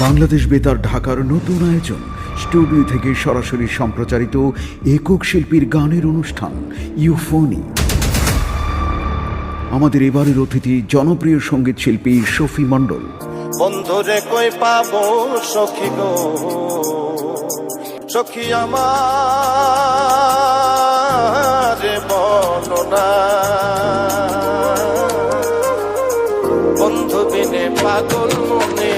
বাংলাদেশ বেতার ঢাকার নতুন আয়োজন। স্টুডিও থেকে সরাসরি সম্প্রচারিত একক শিল্পীর গানের অনুষ্ঠান, ইউফোনি। আমাদের এবারের অতিথি জনপ্রিয় সংগীত শিল্পী শফি মণ্ডল। বন্ধুরে কই পাবো সখী গো? সখী আমার বলো না বন্ধু বিনে পাগল মনে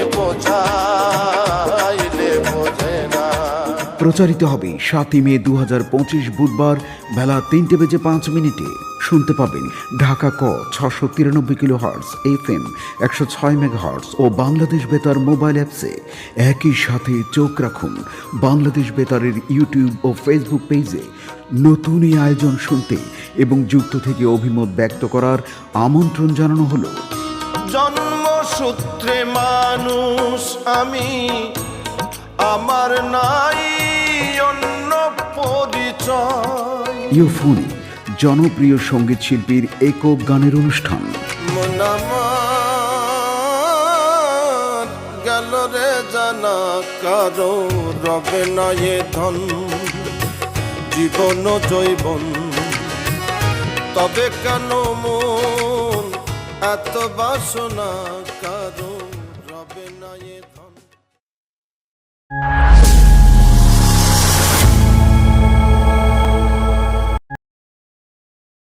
প্রচারিত হবে সাতই মে দু হাজার পঁচিশ বুধবার বেলা তিনটে বেজে পাঁচ মিনিটে। শুনতে পাবেন ঢাকা ক ছশো তিরানব্বই কিলো হার্টস এফ এম একশো ছয় মেগা হার্টস ও বাংলাদেশ বেতার মোবাইল অ্যাপসে। একই সাথে চোখ রাখুন বাংলাদেশ বেতারের ইউটিউব ও ফেসবুক পেজে। নতুন এই আয়োজন শুনতে এবং যুক্ত থেকে অভিমত ব্যক্ত করার আমন্ত্রণ জানানো হলো। জন্মসূত্রে মানুষ আমি, আমার নাই ইউফোনি জনপ্রিয় সংগীত শিল্পীর একক গানের অনুষ্ঠান। গেল জানা কারও রবে না ধন, জীবন জৈবন তবে কেন মন এত বাসনা, কারও রবে না এ ধন?